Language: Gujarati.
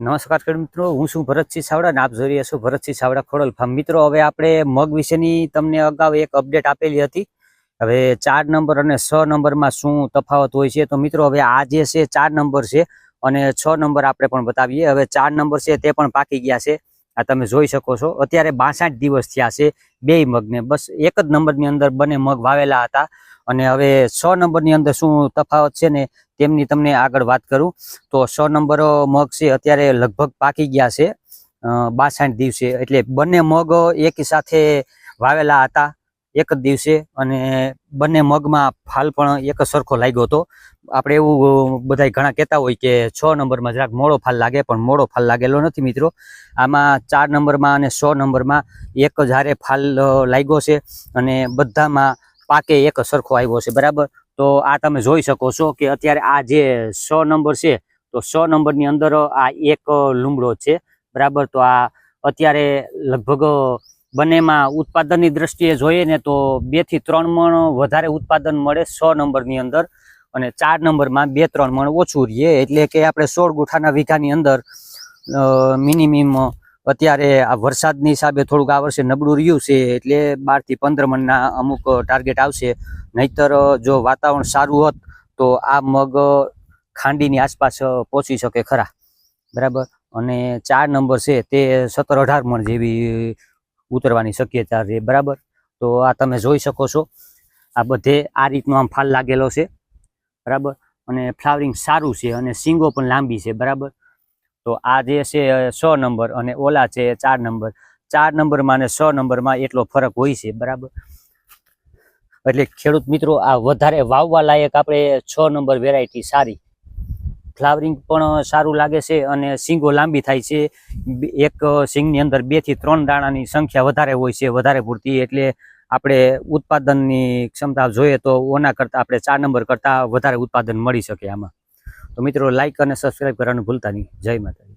નમસ્કાર ખેડૂત મિત્રો, હું છું ભરતસિંહ સાવડા અને આપ જોઈ રહ્યા છો ભરતસિંહ સાવડા ખોડલ ફાર્મ મિત્રો, હવે આપણે મગ વિશેની તમને અગાઉ એક અપડેટ આપેલી હતી. હવે ચાર નંબર અને છ નંબરમાં શું તફાવત હોય છે? તો મિત્રો, હવે આ જે છે ચાર નંબર છે અને છ નંબર આપણે પણ બતાવીએ. હવે ચાર નંબર છે તે પણ પાકી ગયા છે. આ તમે જોઈ શકો છો. અત્યારે બાસઠ દિવસ થયા છે બે મગને. બસ એક જ નંબરની અંદર બંને મગ વાવેલા હતા. અને હવે છ નંબરની અંદર શું તફાવત છે ને તેમની તમને આગળ વાત કરું. તો સો નંબર મગ છે, અત્યારે લગભગ પાકી ગયા છે બાસઠ દિવસે. એટલે બંને મગ એક સાથે વાવેલા હતા એક જ દિવસે અને બંને મગમાં ફાલ પણ એક સરખો લાગ્યો હતો. આપણે એવું બધા ઘણા કહેતા હોય કે છ નંબરમાં જરાક મોડો ફાલ લાગે, પણ મોડો ફાલ લાગેલો નથી મિત્રો. આમાં ચાર નંબરમાં અને સો નંબરમાં એક જ હારે ફાલ લાગ્યો છે અને બધામાં પાકે એક સરખો આવ્યો છે, બરાબર? તો આ તમે જોઈ શકો છો કે અત્યારે આ જે સો નંબર છે, તો સો નંબરની અંદર આ એક લીમડો છે, બરાબર? તો આ અત્યારે લગભગ બંનેમાં ઉત્પાદનની દ્રષ્ટિએ જોઈએ ને તો બેથી ત્રણ મણ વધારે ઉત્પાદન મળે સો નંબરની અંદર અને ચાર નંબરમાં બે ત્રણ મણ ઓછું રહીએ એટલે કે આપણે સોળ ગુઠાના વીઘાની અંદર મિનિમમ અત્યારે આ વરસાદની હિસાબે થોડુંક આ વર્ષે નબળું રહ્યું છે, એટલે બારથી પંદર મણના અમુક ટાર્ગેટ આવશે. નહીતર, જો વાતાવરણ સારું હોત, તો આ મગ ખાંડીની આસપાસ પહોંચી શકે ખરા. બરાબર? અને ચાર નંબર છે તે સત્તર અઢાર મણ જેવી ઉતરવાની શક્યતા છે. બરાબર? તો આ તમે જોઈ શકો છો. આ બધે આ રીતનો આમ ફાલ લાગેલો છે. બરાબર? અને ફ્લાવરિંગ સારું છે અને સિંગો પણ લાંબી છે. બરાબર? તો આ જે છે સો નંબર અને ઓલા છે ચાર નંબર. ચાર નંબરમાં અને સો નંબરમાં એટલો ફરક હોય છે, બરાબર? એટલે ખેડૂત મિત્રો, આ વધારે વાવવા લાયક આપણે છ નંબર વેરાયટી સારી. ફ્લાવરિંગ પણ સારું લાગે છે અને સિંગો લાંબી થાય છે. એક સિંગની અંદર બેથી ત્રણ દાણાની સંખ્યા વધારે હોય છે, વધારે પૂરતી. એટલે આપણે ઉત્પાદનની ક્ષમતા જોઈએ તો ઓના કરતાં, આપણે ચાર નંબર કરતાં વધારે ઉત્પાદન મળી શકે આમાં. તો મિત્રો લાઈક અને સબસ્ક્રાઈબ કરવાનું ભૂલતા નહીં. જય માતાજી.